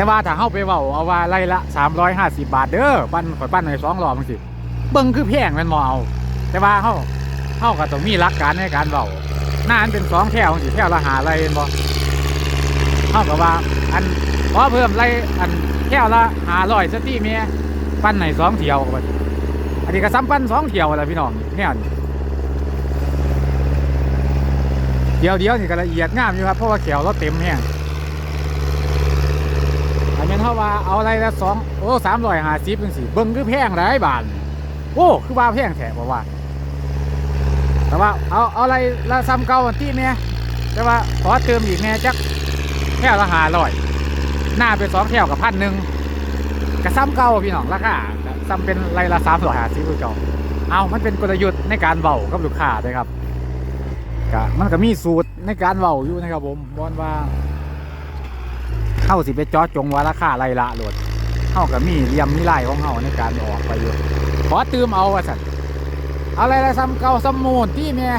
แต่ว่าถ้าเฮาไปเว้าเอาว่าไร่ละ 350 บาทเด้อปั้นข่อยปั้นให้สองรอบจังซี่เบิ่งคือแพงแมันบ่เอา แต่ว่าเฮาเฮาก็ต้องมีหลักการในการเว้าหน้าอันเป็นสองแถวจังซี่แถวละหาไรเห็นบ่เฮาก็ว่าอันขอเพิ่มไรอันแถวละ500สติเมียปั้นให้สองเที่ยวก็ว่าอันนี้ก็ซ้ำปั้นสองเที่ยวล่ะพี่น้องแนวนี้เดี๋ยวเดี๋ยวนี่ก็ละเอียดงามอยู่ครับเพราะว่าแขวเราเต็มแฮง อันนี้เท่าว่าเอาอะไรละสองโอ้สามร้อยห้าสิบเป็นสี่เบิ้งคือแพงหลายบาทโอ้คือว่าแพงแถบอกว่าแต่ว่าเอาเอาอะไรละซ้ำเก่าที่เนี่ยแต่ว่าขอเติมอีกแน่จักแถวละหาร้อยหน้าเป็นสองแถวกับพันหนึ่งกระซ้ำเก่าพี่น้องราคาซ้ำเป็นไรละสามร้อยห้าสิบคือเก่าเอามันเป็นกลยุทธ์ในการเบากับลูกค้าเลยครับก็มันก็มีสูตรในการเบาอยู่นะครับผมบอนว่า เข้าสิไปจอจงว่าราคาไรละโหลดเข้ากับมีเลียมมีลายของเขาในการออกไปอยู่ขอตืมเอาว่าสัตว์เอาไรละซ้ำเก่าซ้ำมูนที่เมีย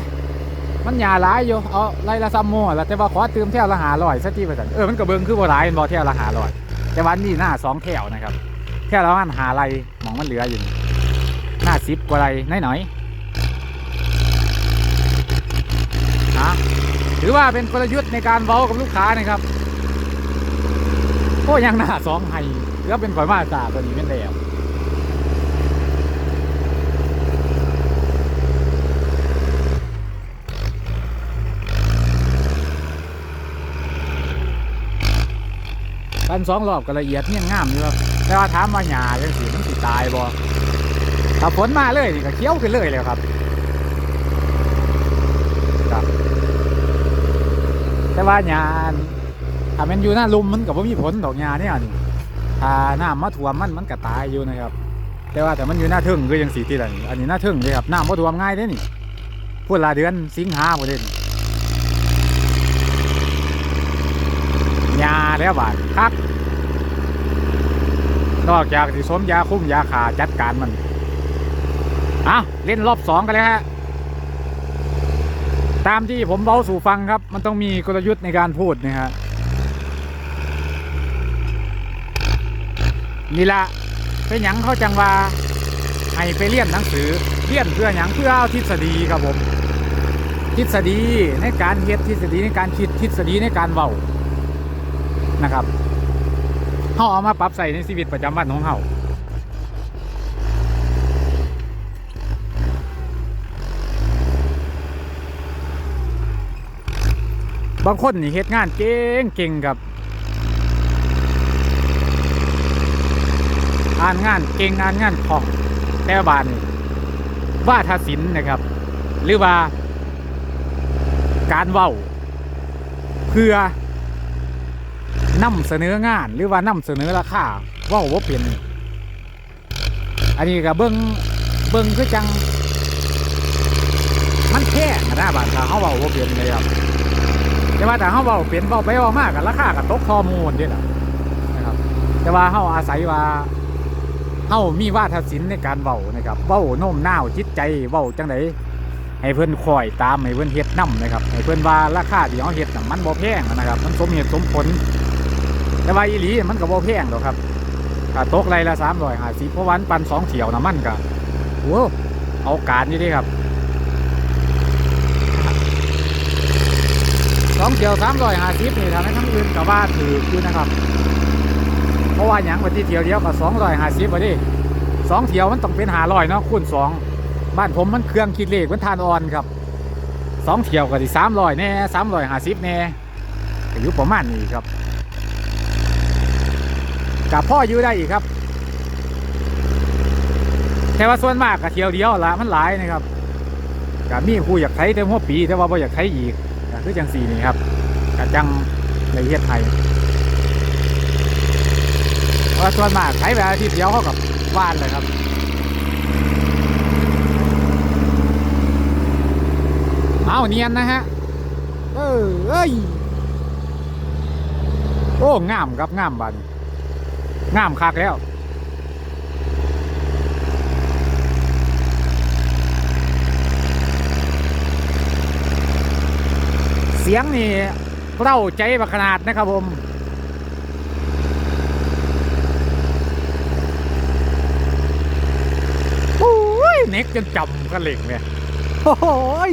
มันหยาหลายอยู่เอาไรละซ้ำมูนแล้วแต่ว่าขอตืมเท่าละหาลอยสักที่ว่าสัตว์เออมันกระเบิงคือบ่หลายบ่เท่าละหาลอย แต่วันนี้หน้าสองแถวนะครับแถวละมันหาไรมองมันเหลืออยู่หน้าสิบกว่าไรน้อยหน่อยๆนะถือว่าเป็นกลยุทธ์ในการเว้ากับลูกค้านะครับ โอ้ยังหน้าสองไห้แล้วเป็นข่อยมาตาตัวนี้เป็นแล้วปันสองรอบก็ละเอียดเนี่ยงามอยู่ครับแต่ว่าถามว่าหยาจังสีมันสิตายบ่ถ้าฝนมาเลยก็เคี้ยวขึ้นเลยเลยครับครับ แต่ว่าหยา ถ้ามันอยู่หน้าลุมมันก็บ่มีผลดอกหญ้าเนี่ยนี่ถ้าน้ำมาท่วมมันมันก็ตายอยู่นะครับ แต่ว่าแต่มันอยู่หน้าทึ่งคือยังสีที่ไรอันนี้หน้าทึ่งเลยครับน้ำมาท่วมง่ายเด้นี่พูดลาเดือนสิงหาบ่เด้นี่หญ้าแล้วบาดคักนอกจากสิสมยาคุ้มยาขาจัดการมันเอาเล่นรอบสองกันเลยฮะตามที่ผมเบาสู่ฟังครับ มันต้องมีกลยุทธ์ในการพูดนะฮะ นี่ละเป็นหยังเขาจังว่าให้ไปเรียนหนังสือเรียนเพื่อหยังเพื่อเอาทฤษฎีครับผม ทฤษฎีในการเฮ็ดทฤษฎีในการคิดทฤษฎีในการเบานะครับเขาเอามาปรับใส่ในชีวิตประจำวันของเขาบางคนนี่เฮ็ดงานเก่งเก่งครับานงานเก่งอ่านงานคล่องแต่บานว่าทศิลป์นะครับ หรือว่า การเว้าเพื่อนำเสนองานหรือว่านำเสนอราคาเว้าว่าเป็นอันนี้ก็เบิ้งเบิ้งคือจัง มันแพงอะนะบางครั้งเขาเว้าว่าเป็นเลยครับแต่ว่าถ้าเขาเบาเปลี่ยนเบาไปเบามากกับราคากับตกข้อมูลเด้ล่ะนะครับ แต่ว่าเขาอาศัยว่า เขามีวาทศิลป์ในการเบานะครับเบาโน้มน้าวจิตใจเบาจังไดให้เพื่อนคอยตามให้เพื่อนเฮ็ดนํนะครับให้เพื่อนว่าราคาที่เขาเฮ็ดน่ะมันบ่แพงนะครับ มันสมเหตุสมผล แต่ว่าอีหลีมันก็บ่แพงหรอกครับถ้าตกไรละสามร้อยห้าสิบเพราะวันปันสองเที่ยวนะมันก็โว้เอาการอยู่ดีครับสองเที่ยวสามร้อยห้าสิบนี่ทำให้ทั้งอื่นกับว่าถืออยู่นะครับ ราะว่าอย่างวันที่เที่ยวเดียวกับสองร้อยห้าสิบวันนี้สองเที่ยวมันต้องเป็นหาร้อยเนาะคูณสองบ้านผมมันเครื่องคิดเลขมันทานอ่อนครับสองเที่ยวก็ที่สามร้อยแน่สามร้อยห้าสิบแน่อยู่ประมาณนี้ครับกับพ่ออยู่ได้อีกครับ แต่ว่าส่วนมากกับเที่ยวเดียวละมันหลายนะครับกับมีผู้อยากใช้แต่หัวปีแต่ว่าบ่อยากใช้อีกก็คือจังสี่นี่ครับกะจังในประเทศไทย ว่าส่วนมากใช้แบบอาทิตย์เดียวเขากับบ้านเลยครับเอาเนียนนะฮะ เออเอ้ย โอ้งามครับงามบันงามคักแล้วเสียงนี่เล่าใจบักขนาดนะครับผม กจนจำกันเหล็กเนี่ย โอ้โหย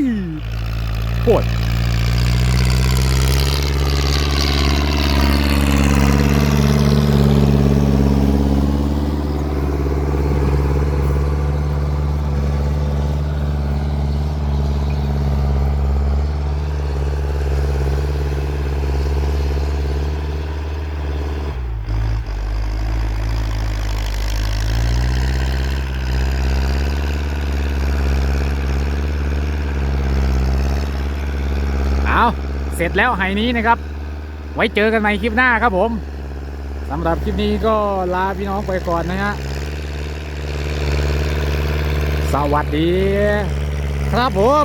ปวดเอา เสร็จแล้วไฮนี้นะครับ ไว้เจอกันในคลิปหน้าครับผมสำหรับคลิปนี้ก็ลาพี่น้องไปก่อนนะฮะสวัสดี ครับผม